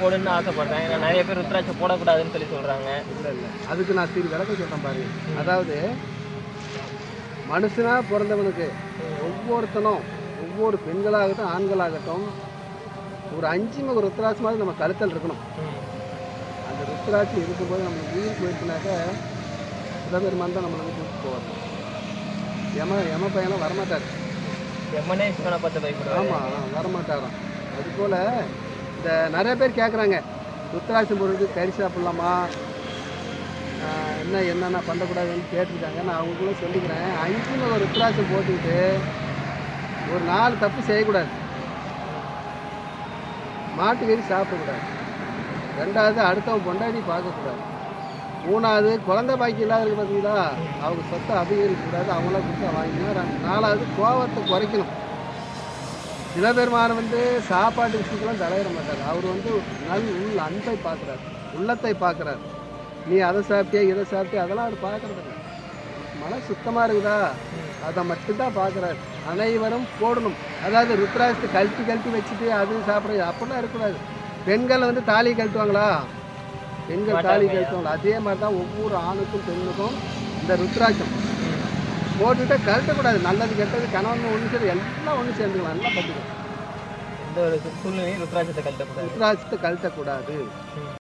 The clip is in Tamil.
போடுன்னு ஆசைப்படுறேன். ஏன்னா நிறைய பேர் ருத்ராட்சம் போடக்கூடாதுன்னு சொல்லி சொல்றாங்க. இல்லை இல்லை. அதுக்கு நான் சிறு விளக்கம் சொல்கிறேன் பாருங்க அதாவது மனுஷனா பிறந்தவனுக்கு ஒவ்வொருத்தனும் ஒவ்வொரு பெண்களாகட்டும் ஆண்களாகட்டும் ஒரு அஞ்சு மக ருத்ராட்சமாவது நம்ம கழுத்தல் இருக்கணும். அந்த ருத்ராட்சி இருக்கும்போது நம்ம உயிர் போயிடுச்சுனாக்க சிவபெருமான் தான் நம்மளை கூப்பிட்டு போவார். யம யம பையனும் வரமாட்டார். எம்மனே சிவனை பார்த்து பயப்படுவாங்க ஆமாம் வரமாட்டாராம். அதுபோல் இந்த நிறைய பேர் கேட்குறாங்க ருத்ராட்சம் பொருளுக்கு கறி சாப்பிட்லாமா? என்ன என்னென்ன பண்ணக்கூடாதுன்னு கேட்டிருக்காங்க நான் அவங்களுக்குள்ள சொல்லிக்கிறேன் அஞ்சு ஒரு ருத்ராட்சம் போட்டுக்கிட்டு ஒரு நாலு தப்பு செய்யக்கூடாது. மாட்டுக்கறி சாப்பிடக்கூடாது. ரெண்டாவது அடுத்தவன் பொண்டாட்டி பார்க்கக்கூடாது. மூணாவது குழந்தை பாக்கி இல்லாத பார்த்தீங்களா அவங்க சொத்தை அபிகரிக்கக்கூடாது அவங்களாம் கொடுத்தா வாங்கிக்கணும் நாலாவது கோபத்தை குறைக்கணும். சிவபெருமான் வந்து சாப்பாட்டு விஷயத்துலாம் தலையிட மாட்டார். அவர் வந்து நல் உள் அன்பை பார்க்குறார். உள்ளத்தை பார்க்குறார். நீ அதை சாப்பிட்டியா இதை சாப்பிட்டியா அதெல்லாம் அவர் பார்க்கறது மன சுத்தமாக இருக்குதா? அதை மட்டும்தான் பார்க்குறாரு. அனைவரும் போடணும். அதாவது ருத்ராட்சத்தை கழட்டி கழட்டி வச்சுட்டு அது சாப்பிட்றது அப்படிலாம் இருக்கக்கூடாது. பெண்கள் வந்து தாலி கழட்டுவாங்களா? பெண்கள் தாலி கழட்டுவாங்களா? அதே மாதிரி தான் ஒவ்வொரு ஆணுக்கும் பெண்ணுக்கும் இந்த ருத்ராட்சம். போட்டுட்டு கழட்டக்கூடாது. நல்லது கெட்டது கணவன் ஒன்று சேர்ந்து எல்லாம் ஒன்று சேர்ந்துக்கலாம் நல்லா பார்த்துக்கலாம் எந்த ஒரு சூழ்நிலையும் ருத்ராட்சத்தை கழட்டக்கூடாது. ருத்ராட்சத்தை கழட்டக்கூடாது.